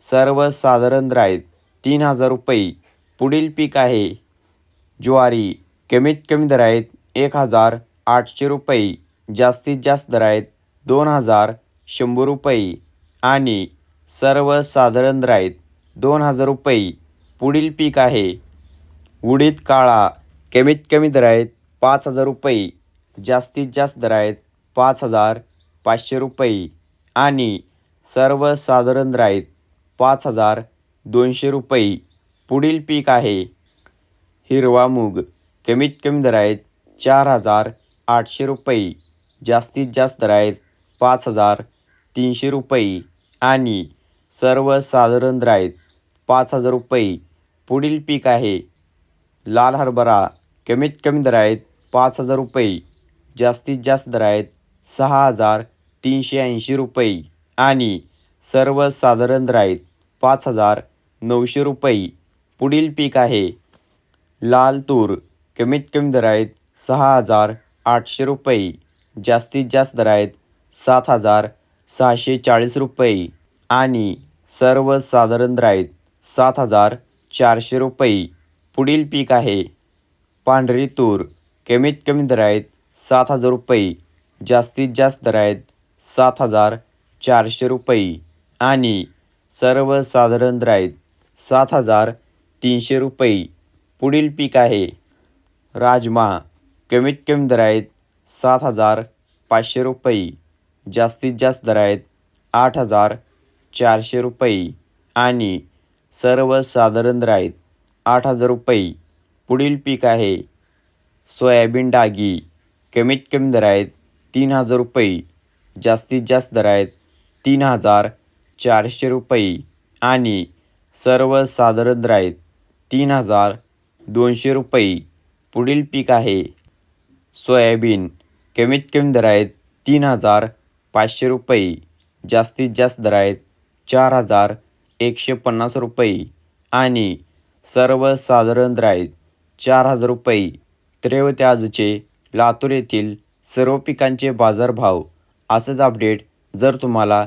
सर्वसाधारण दर तीन हजार रुपये. पुढील पीक आहे. ज्वारी. कमीत कमी दर आहेत एक हजार आठशे रुपये. जास्तीत जास्त दर आहेत दोन हजार शंभर रुपये. आणि सर्वसाधारण दर दोन हजार रुपये. पुढील पीक आहे. उडीद काळा. कमीत कमी दर आहेत पाच हजार रुपये. जास्तीत जास्त दर आहेत पाच हजार पाचशे रुपये. आणि सर्वसाधारण दर पाच हजार दोनशे रुपये. पुढील पीक आहे. हिरवा मूग. कमीत कमी दर आहेत चार हजार आठशे रुपये. जास्तीत जास्त दर आहेत पाच हजार तीनशे रुपये. आणि सर्वसाधारण दर आहेत पाच हजार रुपये. पुढील पीक आहे. लाल हरभरा. कमीत कमी दर आहेत पाच हजार रुपये. जास्तीत जास्त दर आहेत सहा हजार तीनशे ऐंशी रुपये. आणि सर्वसाधारण दर पाच हजार नऊशे रुपये. पुढील पीक आहे. लाल तूर कमीत कमी दर आहेत सहा हजार आठशे रुपये. जास्तीत जास्त दर आहेत सात हजार सहाशे चाळीस रुपये. आणि सर्वसाधारण दर सात हजार चारशे रुपये. पुढील पीक आहे. पांढरी तूर कमीत कमी दर आहेत सात हजार रुपये. जास्तीत जास्त दर आहेत सात हजार चारशे रुपये. आणि सर्वसाधारण राईत सात हजार तीनशे रुपये. पुढील पीक आहे. राजमा कमीत कमी दर आहेत सात हजार पाचशे रुपये. जास्तीत जास्त दर आहेत आठ हजार चारशे रुपये. आणि सर्वसाधारण राईत आठ हजार रुपये. पुढील पीक आहे. सोयाबीन डागी कमीत कमी दर आहेत तीन हजार रुपये. जास्तीत जास्त दर आहेत तीन हजार चारशे रुपये आणि सर्वसाधारण राईत आहेत तीन हजार दोनशे रुपये. पुढील पीक आहे. सोयाबीन. कमीत कमी दर आहेत तीन हजार पाचशे रुपये. जास्तीत जास्त दर आहेत चार हजार एकशे पन्नास रुपये. आणि सर्वसाधारण दर आहेत चार हजार रुपये. त्रेवते आजचे लातूर येथील सर्व पिकांचे बाजारभाव. असंच अपडेट जर तुम्हाला